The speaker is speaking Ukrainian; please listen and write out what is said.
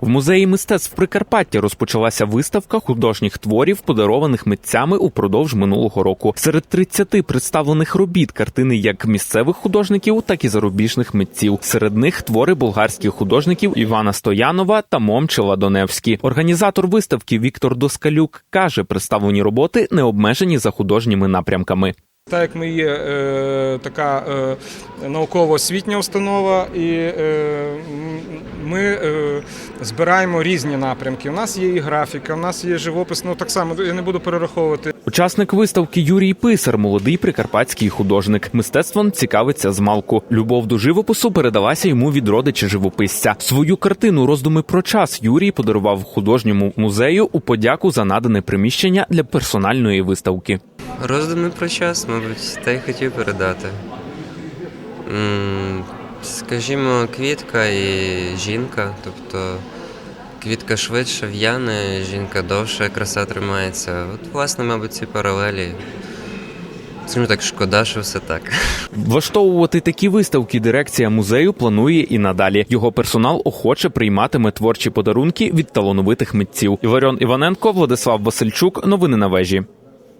В музеї мистецтв Прикарпаття розпочалася виставка художніх творів, подарованих митцями упродовж минулого року. Серед 30 представлених робіт картини як місцевих художників, так і зарубіжних митців. Серед них твори болгарських художників Івана Стоянова та Момчила Доневські. Організатор виставки Віктор Доскалюк каже, представлені роботи не обмежені за художніми напрямками. Так як ми є е, така е, науково-освітня установа, і е, ми е, збираємо різні напрямки. У нас є і графіка, у нас є живопис. Ну так само я не буду перераховувати. Учасник виставки Юрій Писар, молодий прикарпатський художник. Мистецтвом цікавиться з малку. Любов до живопису передалася йому від родича живописця. Свою картину роздуми про час Юрій подарував художньому музею у подяку за надане приміщення для персональної виставки. Роздуми про час, мабуть, та й хотів передати. М, Скажімо, квітка і жінка, тобто квітка швидше в'яне, жінка довше, краса тримається. От, власне, мабуть, ці паралелі. Скажімо так, шкода, що все так. Влаштовувати такі виставки дирекція музею планує і надалі. Його персонал охоче прийматиме творчі подарунки від талановитих митців. Іваріон Іваненко, Владислав Васильчук. Новини на вежі.